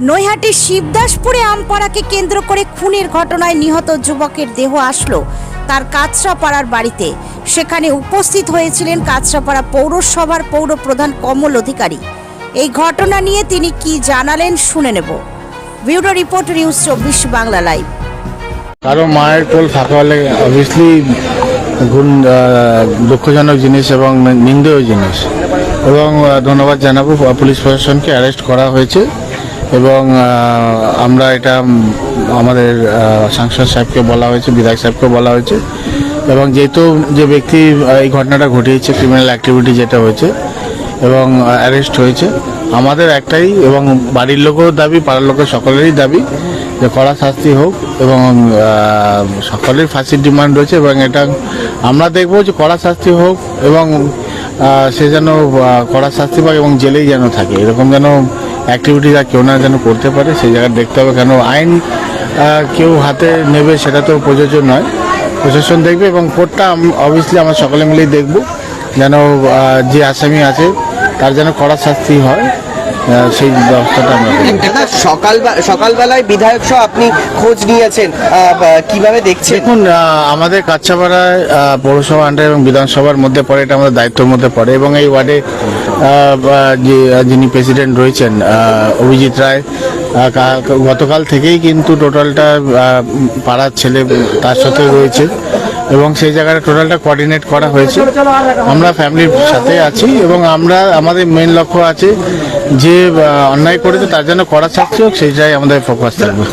নৈহাটির শিবদাসপুরে আমপাড়াকে কেন্দ্র করে খুনের ঘটনায় নিহত যুবকের দেহ আসলো তার কাঁচরাপাড়ার বাড়িতে। সেখানে উপস্থিত হয়েছিলেন কাঁচরাপাড়া পৌরসভার পৌর প্রধান কমল অধিকারী। এই ঘটনা নিয়ে তিনি কি জানালেন শুনে নেব। ব্যুরো রিপোর্ট, নিউজ চব্বিশ বাংলা লাইভ। কারও মায়ের কোল ফাঁকা হলে অবভিয়াসলি গুণ দুঃখজনক জিনিস এবং নিন্দনীয় জিনিস। এবং ধন্যবাদ জানাব পুলিশ প্রশাসনকে অ্যারেস্ট করা হয়েছে। এবং আমরা এটা আমাদের সাংসদ সাহেবকে বলা হয়েছে, বিধায়ক সাহেবকে বলা হয়েছে। এবং যেহেতু যে ব্যক্তি এই ঘটনাটা ঘটিয়েছে ক্রিমিনাল অ্যাক্টিভিটি যেটা হয়েছে, এবং অ্যারেস্ট হয়েছে, আমাদের একটাই এবং বাড়ির লোকের দাবি, পাড়ার লোকের সকলেরই দাবি যে কড়া শাস্তি হোক এবং সকলের ফাঁসির ডিমান্ড রয়েছে এবং এটা আমরা দেখব যে কড়া শাস্তি হোক এবং সে যেন কড়া শাস্তি পায় এবং জেলেই যেন থাকে। এরকম যেন অ্যাক্টিভিটি আর কেউ না যেন করতে পারে, সেই জায়গায় দেখতে হবে কেন আইন কেউ হাতে নেবে সেটা তো প্রযোজ্য নয়। প্রশাসন দেখবে এবং কোর্টটা অবভিয়াসলি আমরা সকলে মিলেই দেখব যেন যে আসামি আছে তার যেন কড়া শাস্তি হয়। সেই ব্যবস্থাটা আমরা। সকাল সকালবেলায় বিধায়ক সহ আপনি খোঁজ নিয়েছেন কীভাবে দেখছেন দেখুন আমাদের কাচ্চাপাড়ায় পৌরসভা আন্ডার এবং বিধানসভার মধ্যে পড়ে এটা আমাদের দায়িত্বের মধ্যে পড়ে এবং এই ওয়ার্ডে যে যিনি প্রেসিডেন্ট রয়েছেন অভিজিৎ রায় গতকাল থেকেই কিন্তু টোটালটা পাড়ার ছেলে তার সাথে রয়েছে এবং সেই জায়গাটা টোটালটা কোঅর্ডিনেট করা হয়েছে। আমরা ফ্যামিলির সাথে আছি এবং আমরা আমাদের মেন লক্ষ্য আছে যে অন্যায় করেছে তার জন্য করা শাস্তি হোক সেইটাই আমাদের ফোকাস থাকবে।